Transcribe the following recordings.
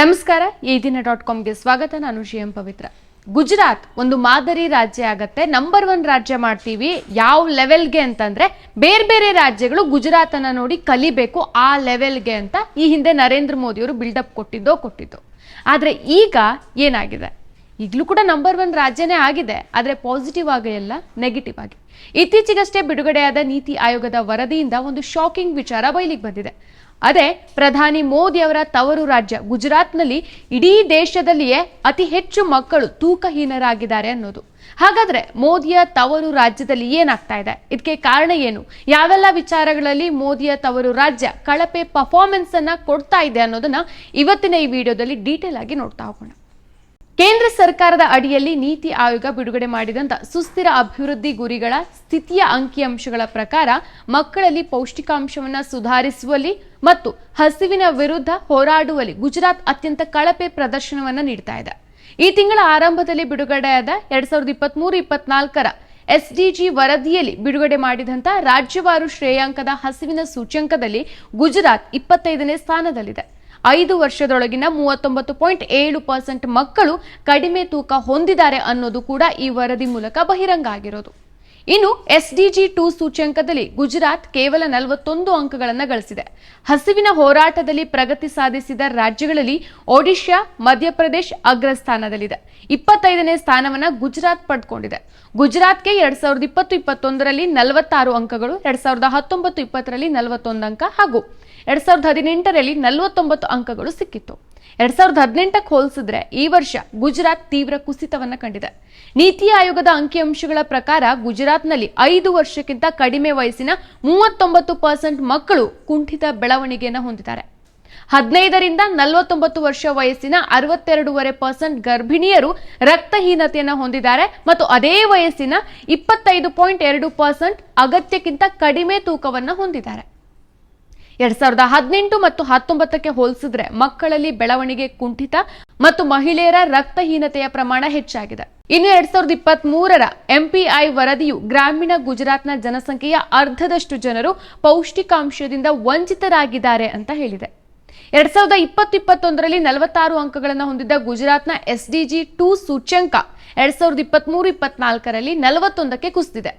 ನಮಸ್ಕಾರ, ಈ ದಿನ ಡಾಟ್ ಕಾಮ್ಗೆ ಸ್ವಾಗತ. ನಾನು ಎಂ ಪವಿತ್ರ. ಗುಜರಾತ್ ಒಂದು ಮಾದರಿ ರಾಜ್ಯ ಆಗತ್ತೆ. ನಂಬರ್ ಒನ್ ರಾಜ್ಯ ಮಾಡ್ತೀವಿ. ಯಾವ ಲೆವೆಲ್ಗೆ ಅಂತಂದ್ರೆ, ಬೇರೆ ಬೇರೆ ರಾಜ್ಯಗಳು ಗುಜರಾತ್ ಅನ್ನ ನೋಡಿ ಕಲಿಬೇಕು ಆ ಲೆವೆಲ್ಗೆ ಅಂತ ಈ ಹಿಂದೆ ನರೇಂದ್ರ ಮೋದಿಯವರು ಬಿಲ್ಡಪ್ ಕೊಟ್ಟಿದ್ದೋ, ಕೊಟ್ಟಿದ್ದು. ಆದ್ರೆ ಈಗ ಏನಾಗಿದೆ? ಈಗಲೂ ಕೂಡ ನಂಬರ್ ಒನ್ ರಾಜ್ಯನೇ ಆಗಿದೆ. ಆದರೆ ಪಾಸಿಟಿವ್ ಆಗಿ ಅಲ್ಲ ನೆಗೆಟಿವ್ ಆಗಿ. ಇತ್ತೀಚೆಗಷ್ಟೇ ಬಿಡುಗಡೆಯಾದ ನೀತಿ ಆಯೋಗದ ವರದಿಯಿಂದ ಒಂದು ಶಾಕಿಂಗ್ ವಿಚಾರ ಬಯಲಿಗೆ ಬಂದಿದೆ. ಅದೇ ಪ್ರಧಾನಿ ಮೋದಿ ಅವರ ತವರು ರಾಜ್ಯ ಗುಜರಾತ್ನಲ್ಲಿ ಇಡೀ ದೇಶದಲ್ಲಿಯೇ ಅತಿ ಹೆಚ್ಚು ಮಕ್ಕಳು ತೂಕಹೀನರಾಗಿದ್ದಾರೆ ಅನ್ನೋದು. ಹಾಗಾದ್ರೆ ಮೋದಿಯ ತವರು ರಾಜ್ಯದಲ್ಲಿ ಏನಾಗ್ತಾ ಇದೆ? ಇದಕ್ಕೆ ಕಾರಣ ಏನು? ಯಾವೆಲ್ಲ ವಿಚಾರಗಳಲ್ಲಿ ಮೋದಿಯ ತವರು ರಾಜ್ಯ ಕಳಪೆ ಪರ್ಫಾರ್ಮೆನ್ಸ್ ಅನ್ನ ಕೊಡ್ತಾ ಇದೆ ಅನ್ನೋದನ್ನ ಇವತ್ತಿನ ಈ ವಿಡಿಯೋದಲ್ಲಿ ಡೀಟೇಲ್ ಆಗಿ ನೋಡ್ತಾ ಹೋಗೋಣ. ಕೇಂದ್ರ ಸರ್ಕಾರದ ಅಡಿಯಲ್ಲಿ ನೀತಿ ಆಯೋಗ ಬಿಡುಗಡೆ ಮಾಡಿದಂತ ಸುಸ್ಥಿರ ಅಭಿವೃದ್ಧಿ ಗುರಿಗಳ ಸ್ಥಿತಿಯ ಅಂಕಿಅಂಶಗಳ ಪ್ರಕಾರ ಮಕ್ಕಳಲ್ಲಿ ಪೌಷ್ಟಿಕಾಂಶವನ್ನು ಸುಧಾರಿಸುವಲ್ಲಿ ಮತ್ತು ಹಸಿವಿನ ವಿರುದ್ಧ ಹೋರಾಡುವಲ್ಲಿ ಗುಜರಾತ್ ಅತ್ಯಂತ ಕಳಪೆ ಪ್ರದರ್ಶನವನ್ನು ನೀಡ್ತಾ ಇದೆ. ಈ ತಿಂಗಳ ಆರಂಭದಲ್ಲಿ ಬಿಡುಗಡೆಯಾದ ಎರಡ್ ಸಾವಿರದ ಇಪ್ಪತ್ಮೂರು ಇಪ್ಪತ್ನಾಲ್ಕರ ಎಸ್ಡಿಜಿ ವರದಿಯಲ್ಲಿ ಬಿಡುಗಡೆ ಮಾಡಿದಂಥ ರಾಜ್ಯವಾರು ಶ್ರೇಯಾಂಕದ ಹಸಿವಿನ ಸೂಚ್ಯಂಕದಲ್ಲಿ ಗುಜರಾತ್ ಇಪ್ಪತ್ತೈದನೇ ಸ್ಥಾನದಲ್ಲಿದೆ. ಐದು ವರ್ಷದೊಳಗಿನ ಮೂವತ್ತೊಂಬತ್ತು ಪಾಯಿಂಟ್ ಏಳು ಪರ್ಸೆಂಟ್ ಮಕ್ಕಳು ಕಡಿಮೆ ತೂಕ ಹೊಂದಿದ್ದಾರೆ ಅನ್ನೋದು ಕೂಡ ಈ ವರದಿ ಮೂಲಕ ಬಹಿರಂಗ ಆಗಿರೋದು. ಇನ್ನು ಎಸ್ಡಿಜಿ ಟೂ ಸೂಚ್ಯಂಕದಲ್ಲಿ ಗುಜರಾತ್ ಕೇವಲ ನಲವತ್ತೊಂದು ಅಂಕಗಳನ್ನು ಗಳಿಸಿದೆ. ಹಸಿವಿನ ಹೋರಾಟದಲ್ಲಿ ಪ್ರಗತಿ ಸಾಧಿಸಿದ ರಾಜ್ಯಗಳಲ್ಲಿ ಒಡಿಶಾ, ಮಧ್ಯಪ್ರದೇಶ ಅಗ್ರಸ್ಥಾನದಲ್ಲಿದೆ. ಇಪ್ಪತ್ತೈದನೇ ಸ್ಥಾನವನ್ನ ಗುಜರಾತ್ ಪಡೆದುಕೊಂಡಿದೆ ಗುಜರಾತ್ಗೆ ಎರಡ್ ಸಾವಿರದ ಇಪ್ಪತ್ತು ಇಪ್ಪತ್ತೊಂದರಲ್ಲಿ ನಲವತ್ತಾರು ಅಂಕಗಳು, ಎರಡ್ ಸಾವಿರದ ಹತ್ತೊಂಬತ್ತು ಇಪ್ಪತ್ತರಲ್ಲಿ ನಲವತ್ತೊಂದು ಅಂಕ ಹಾಗೂ ಎರಡ್ ಸಾವಿರದ ಹದಿನೆಂಟರಲ್ಲಿ ನಲವತ್ತೊಂಬತ್ತು ಅಂಕಗಳು ಸಿಕ್ಕಿತ್ತು. ಎರಡ್ ಸಾವಿರದ ಹದಿನೆಂಟಕ್ಕೆ ಹೋಲಿಸಿದ್ರೆ ಈ ವರ್ಷ ಗುಜರಾತ್ ತೀವ್ರ ಕುಸಿತವನ್ನ ಕಂಡಿದೆ. ನೀತಿ ಆಯೋಗದ ಅಂಕಿಅಂಶಗಳ ಪ್ರಕಾರ ಗುಜರಾತ್ನಲ್ಲಿ ಐದು ವರ್ಷಕ್ಕಿಂತ ಕಡಿಮೆ ವಯಸ್ಸಿನ ಮೂವತ್ತೊಂಬತ್ತು ಪರ್ಸೆಂಟ್ ಮಕ್ಕಳು ಕುಂಠಿತ ಬೆಳವಣಿಗೆಯನ್ನು ಹೊಂದಿದ್ದಾರೆ. ಹದಿನೈದರಿಂದ ನಲವತ್ತೊಂಬತ್ತು ವರ್ಷ ವಯಸ್ಸಿನ ಅರವತ್ತೆರಡೂವರೆ ಪರ್ಸೆಂಟ್ ಗರ್ಭಿಣಿಯರು ರಕ್ತಹೀನತೆಯನ್ನು ಹೊಂದಿದ್ದಾರೆ ಮತ್ತು ಅದೇ ವಯಸ್ಸಿನ ಇಪ್ಪತ್ತೈದು ಪಾಯಿಂಟ್ ಎರಡು ಪರ್ಸೆಂಟ್ ಅಗತ್ಯಕ್ಕಿಂತ ಕಡಿಮೆ ತೂಕವನ್ನು ಹೊಂದಿದ್ದಾರೆ. ಎರಡ್ ಸಾವಿರದ ಹದಿನೆಂಟು ಮತ್ತು ಹತ್ತೊಂಬತ್ತಕ್ಕೆ ಹೋಲಿಸಿದ್ರೆ ಮಕ್ಕಳಲ್ಲಿ ಬೆಳವಣಿಗೆ ಕುಂಠಿತ ಮತ್ತು ಮಹಿಳೆಯರ ರಕ್ತಹೀನತೆಯ ಪ್ರಮಾಣ ಹೆಚ್ಚಾಗಿದೆ. ಇನ್ನು ಎರಡ್ ಸಾವಿರದ ಇಪ್ಪತ್ತ್ ಮೂರರ ಎಂಪಿಐ ವರದಿಯು ಗ್ರಾಮೀಣ ಗುಜರಾತ್ನ ಜನಸಂಖ್ಯೆಯ ಅರ್ಧದಷ್ಟು ಜನರು ಪೌಷ್ಟಿಕಾಂಶದಿಂದ ವಂಚಿತರಾಗಿದ್ದಾರೆ ಅಂತ ಹೇಳಿದೆ. ಎರಡ್ ಸಾವಿರದ ಇಪ್ಪತ್ತು ಇಪ್ಪತ್ತೊಂದರಲ್ಲಿ ನಲವತ್ತಾರು ಅಂಕಗಳನ್ನು ಹೊಂದಿದ್ದ ಗುಜರಾತ್ನ ಎಸ್ಡಿಜಿ ಟೂ ಸೂಚ್ಯಂಕ ಎರಡ್ ಸಾವಿರದ ಇಪ್ಪತ್ಮೂರು ಇಪ್ಪತ್ನಾಲ್ಕರಲ್ಲಿ ನಲವತ್ತೊಂದಕ್ಕೆ ಕುಸಿದಿದೆ.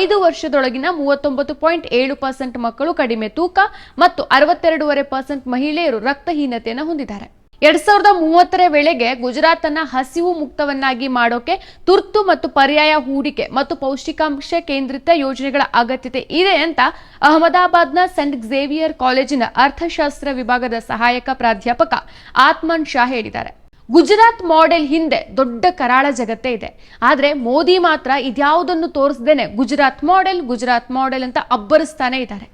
ಐದು ವರ್ಷದೊಳಗಿನ ಮೂವತ್ತೊಂಬತ್ತು ಪಾಯಿಂಟ್ ಏಳು ಪರ್ಸೆಂಟ್ ಮಕ್ಕಳು ಕಡಿಮೆ ತೂಕ ಮತ್ತು ಅರವತ್ತೆರಡೂವರೆ ಪರ್ಸೆಂಟ್ ಮಹಿಳೆಯರು ರಕ್ತಹೀನತೆಯನ್ನು ಹೊಂದಿದ್ದಾರೆ. ಎರಡ್ ಸಾವಿರದ ಮೂವತ್ತರ ವೇಳೆಗೆ ಗುಜರಾತ್ ಅನ್ನ ಹಸಿವು ಮುಕ್ತವನ್ನಾಗಿ ಮಾಡೋಕೆ ತುರ್ತು ಮತ್ತು ಪರ್ಯಾಯ ಹೂಡಿಕೆ ಮತ್ತು ಪೌಷ್ಟಿಕಾಂಶ ಕೇಂದ್ರಿತ ಯೋಜನೆಗಳ ಅಗತ್ಯತೆ ಇದೆ ಅಂತ ಅಹಮದಾಬಾದ್ನ ಸೆಂಟ್ ಝೇವಿಯರ್ ಕಾಲೇಜಿನ ಅರ್ಥಶಾಸ್ತ್ರ ವಿಭಾಗದ ಸಹಾಯಕ ಪ್ರಾಧ್ಯಾಪಕ ಆತ್ಮನ್ ಶಾ ಹೇಳಿದ್ದಾರೆ. ಗುಜರಾತ್ ಮಾಡೆಲ್ ಹಿಂದೆ ದೊಡ್ಡ ಕರಾಳ ಜಗತ್ತೇ ಇದೆ. ಆದ್ರೆ ಮೋದಿ ಮಾತ್ರ ಇದ್ಯಾವುದನ್ನು ತೋರಿಸದೇನೆ ಗುಜರಾತ್ ಮಾಡೆಲ್ ಗುಜರಾತ್ ಮಾಡೆಲ್ ಅಂತ ಅಬ್ಬರಿಸ್ತಾನೆ ಇದ್ದಾರೆ.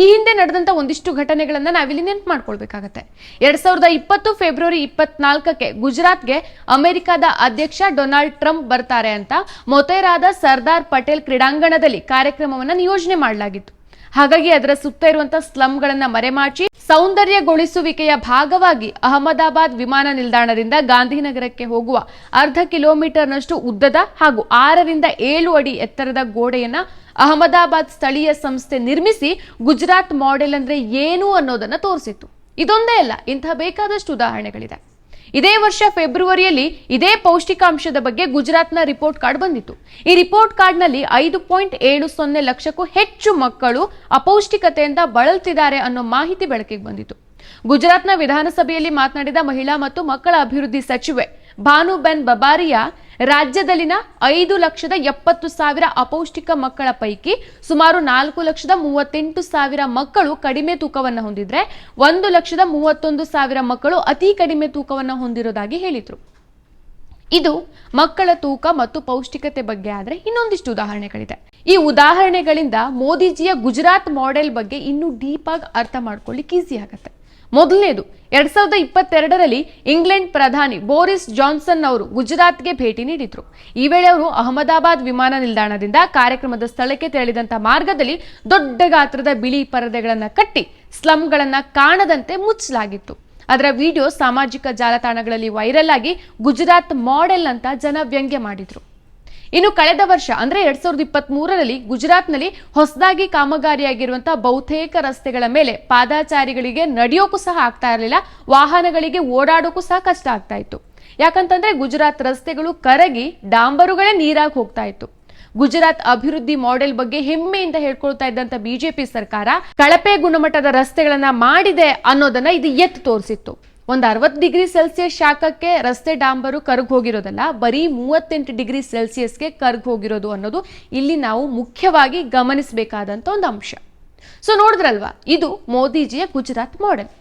ಈ ಹಿಂದೆ ನಡೆದಂತ ಒಂದಿಷ್ಟು ಘಟನೆಗಳನ್ನ ನಾವಿಲ್ಲಿ ನೆನ್ಪು ಮಾಡ್ಕೊಳ್ಬೇಕಾಗತ್ತೆ. ಎರಡ್ ಸಾವಿರದ ಇಪ್ಪತ್ತು ಫೆಬ್ರವರಿ ಇಪ್ಪತ್ನಾಲ್ಕಕ್ಕೆ ಗುಜರಾತ್ಗೆ ಅಮೆರಿಕದ ಅಧ್ಯಕ್ಷ ಡೊನಾಲ್ಡ್ ಟ್ರಂಪ್ ಬರ್ತಾರೆ ಅಂತ ಮೊತೇರಾದ ಸರ್ದಾರ್ ಪಟೇಲ್ ಕ್ರೀಡಾಂಗಣದಲ್ಲಿ ಕಾರ್ಯಕ್ರಮವನ್ನ ನಿಯೋಜನೆ ಮಾಡಲಾಗಿತ್ತು. ಹಾಗಾಗಿ ಅದರ ಸುತ್ತ ಇರುವಂತಹ ಸ್ಲಂಗಳನ್ನ ಮರೆಮಾಚಿ ಸೌಂದರ್ಯಗೊಳಿಸುವಿಕೆಯ ಭಾಗವಾಗಿ ಅಹಮದಾಬಾದ್ ವಿಮಾನ ನಿಲ್ದಾಣದಿಂದ ಗಾಂಧಿನಗರಕ್ಕೆ ಹೋಗುವ ಅರ್ಧ ಕಿಲೋಮೀಟರ್ನಷ್ಟು ಉದ್ದದ ಹಾಗೂ ಆರರಿಂದ ಏಳು ಅಡಿ ಎತ್ತರದ ಗೋಡೆಯನ್ನ ಅಹಮದಾಬಾದ್ ಸ್ಥಳೀಯ ಸಂಸ್ಥೆ ನಿರ್ಮಿಸಿ ಗುಜರಾತ್ ಮಾಡೆಲ್ ಅಂದ್ರೆ ಏನು ಅನ್ನೋದನ್ನ ತೋರಿಸಿತ್ತು. ಇದೊಂದೇ ಅಲ್ಲ, ಇಂತಹ ಬೇಕಾದಷ್ಟು ಉದಾಹರಣೆಗಳಿದೆ. ಇದೇ ವರ್ಷ ಫೆಬ್ರವರಿಯಲ್ಲಿ ಇದೇ ಪೌಷ್ಟಿಕಾಂಶದ ಬಗ್ಗೆ ಗುಜರಾತ್ನ ರಿಪೋರ್ಟ್ ಕಾರ್ಡ್ ಬಂದಿತ್ತು. ಈ ರಿಪೋರ್ಟ್ ಕಾರ್ಡ್ನಲ್ಲಿ ಐದು ಪಾಯಿಂಟ್ ಏಳು ಸೊನ್ನೆ ಲಕ್ಷಕ್ಕೂ ಹೆಚ್ಚು ಮಕ್ಕಳು ಅಪೌಷ್ಟಿಕತೆಯಿಂದ ಬಳಲ್ತಿದ್ದಾರೆ ಅನ್ನೋ ಮಾಹಿತಿ ಬೆಳಕಿಗೆ ಬಂದಿತ್ತು. ಗುಜರಾತ್ನ ವಿಧಾನಸಭೆಯಲ್ಲಿ ಮಾತನಾಡಿದ ಮಹಿಳಾ ಮತ್ತು ಮಕ್ಕಳ ಅಭಿವೃದ್ಧಿ ಸಚಿವೆ ಭಾನುಬೆನ್ ಬಬಾರಿಯಾ ರಾಜ್ಯದಲ್ಲಿನ ಐದು ಲಕ್ಷದ ಎಪ್ಪತ್ತು ಸಾವಿರ ಅಪೌಷ್ಟಿಕ ಮಕ್ಕಳ ಪೈಕಿ ಸುಮಾರು ನಾಲ್ಕು ಲಕ್ಷದ ಮೂವತ್ತೆಂಟು ಸಾವಿರ ಮಕ್ಕಳು ಕಡಿಮೆ ತೂಕವನ್ನು ಹೊಂದಿದ್ರೆ ಒಂದು ಲಕ್ಷದ ಮೂವತ್ತೊಂದು ಸಾವಿರ ಮಕ್ಕಳು ಅತಿ ಕಡಿಮೆ ತೂಕವನ್ನು ಹೊಂದಿರೋದಾಗಿ ಹೇಳಿದರು. ಇದು ಮಕ್ಕಳ ತೂಕ ಮತ್ತು ಪೌಷ್ಟಿಕತೆ ಬಗ್ಗೆ ಆದರೆ ಇನ್ನೊಂದಿಷ್ಟು ಉದಾಹರಣೆಗಳಿದೆ. ಈ ಉದಾಹರಣೆಗಳಿಂದ ಮೋದಿಜಿಯ ಗುಜರಾತ್ ಮಾಡೆಲ್ ಬಗ್ಗೆ ಇನ್ನೂ ಡೀಪ್ ಆಗಿ ಅರ್ಥ ಮಾಡ್ಕೊಳ್ಳಿಕ್ಕೆ ಈಸಿ ಆಗತ್ತೆ. ಮೊದಲನೇದು, ಎರಡ್ ಸಾವಿರದ ಇಪ್ಪತ್ತೆರಡರಲ್ಲಿ ಇಂಗ್ಲೆಂಡ್ ಪ್ರಧಾನಿ ಬೋರಿಸ್ ಜಾನ್ಸನ್ ಅವರು ಗುಜರಾತ್ಗೆ ಭೇಟಿ ನೀಡಿದ್ರು. ಈ ವೇಳೆ ಅವರು ಅಹಮದಾಬಾದ್ ವಿಮಾನ ನಿಲ್ದಾಣದಿಂದ ಕಾರ್ಯಕ್ರಮದ ಸ್ಥಳಕ್ಕೆ ತೆರಳಿದಂತ ಮಾರ್ಗದಲ್ಲಿ ದೊಡ್ಡ ಗಾತ್ರದ ಬಿಳಿ ಪರದೆಗಳನ್ನು ಕಟ್ಟಿ ಸ್ಲಂಗಳನ್ನ ಕಾಣದಂತೆ ಮುಚ್ಚಲಾಗಿತ್ತು. ಅದರ ವಿಡಿಯೋ ಸಾಮಾಜಿಕ ಜಾಲತಾಣಗಳಲ್ಲಿ ವೈರಲ್ ಆಗಿ ಗುಜರಾತ್ ಮಾಡೆಲ್ ಅಂತ ಜನ ವ್ಯಂಗ್ಯ ಮಾಡಿದ್ರು. ಇನ್ನು ಕಳೆದ ವರ್ಷ, ಅಂದ್ರೆ ಎರಡ್ ಸಾವಿರದ ಇಪ್ಪತ್ತ್ ಮೂರರಲ್ಲಿ ಗುಜರಾತ್ನಲ್ಲಿ ಹೊಸದಾಗಿ ಕಾಮಗಾರಿಯಾಗಿರುವಂತಹ ಬಹುತೇಕ ರಸ್ತೆಗಳ ಮೇಲೆ ಪಾದಾಚಾರಿಗಳಿಗೆ ನಡೆಯೋಕ್ಕೂ ಸಹ ಆಗ್ತಾ ಇರಲಿಲ್ಲ, ವಾಹನಗಳಿಗೆ ಓಡಾಡೋಕ್ಕೂ ಸಹ ಕಷ್ಟ ಆಗ್ತಾ ಇತ್ತು. ಯಾಕಂತಂದ್ರೆ ಗುಜರಾತ್ ರಸ್ತೆಗಳು ಕರಗಿ ಡಾಂಬರುಗಳೇ ನೀರಾಗಿ ಹೋಗ್ತಾ ಇತ್ತು. ಗುಜರಾತ್ ಅಭಿವೃದ್ಧಿ ಮಾಡೆಲ್ ಬಗ್ಗೆ ಹೆಮ್ಮೆಯಿಂದ ಹೇಳ್ಕೊಳ್ತಾ ಇದ್ದಂತ ಬಿಜೆಪಿ ಸರ್ಕಾರ ಕಳಪೆ ಗುಣಮಟ್ಟದ ರಸ್ತೆಗಳನ್ನ ಮಾಡಿದೆ ಅನ್ನೋದನ್ನ ಇದು ಎತ್ತು ತೋರಿಸಿತ್ತು. ಒಂದು ಅರವತ್ತು ಡಿಗ್ರಿ ಸೆಲ್ಸಿಯಸ್ ಶಾಖಕ್ಕೆ ರಸ್ತೆ ಡಾಂಬರು ಕರ್ಗ್ ಹೋಗಿರೋದಲ್ಲ, ಬರೀ ಮೂವತ್ತೆಂಟು ಡಿಗ್ರಿ ಸೆಲ್ಸಿಯಸ್ಗೆ ಕರ್ಗ್ ಹೋಗಿರೋದು ಅನ್ನೋದು ಇಲ್ಲಿ ನಾವು ಮುಖ್ಯವಾಗಿ ಗಮನಿಸಬೇಕಾದಂತ ಒಂದು ಅಂಶ. ಸೊ ನೋಡಿದ್ರಲ್ವಾ? ಇದು ಮೋದಿಜಿಯ ಗುಜರಾತ್ ಮಾಡೆಲ್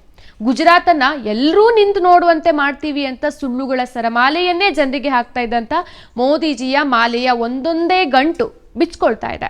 ಗುಜರಾತನ್ನ ಎಲ್ಲರೂ ನಿಂತು ನೋಡುವಂತೆ ಮಾಡ್ತೀವಿ ಅಂತ ಸುಳ್ಳುಗಳ ಸರಮಾಲೆಯನ್ನೇ ಜನರಿಗೆ ಹಾಕ್ತಾ ಇದ್ದಂಥ ಮೋದಿಜಿಯ ಮಾಲೆಯ ಒಂದೊಂದೇ ಗಂಟು ಬಿಚ್ಕೊಳ್ತಾ ಇದೆ.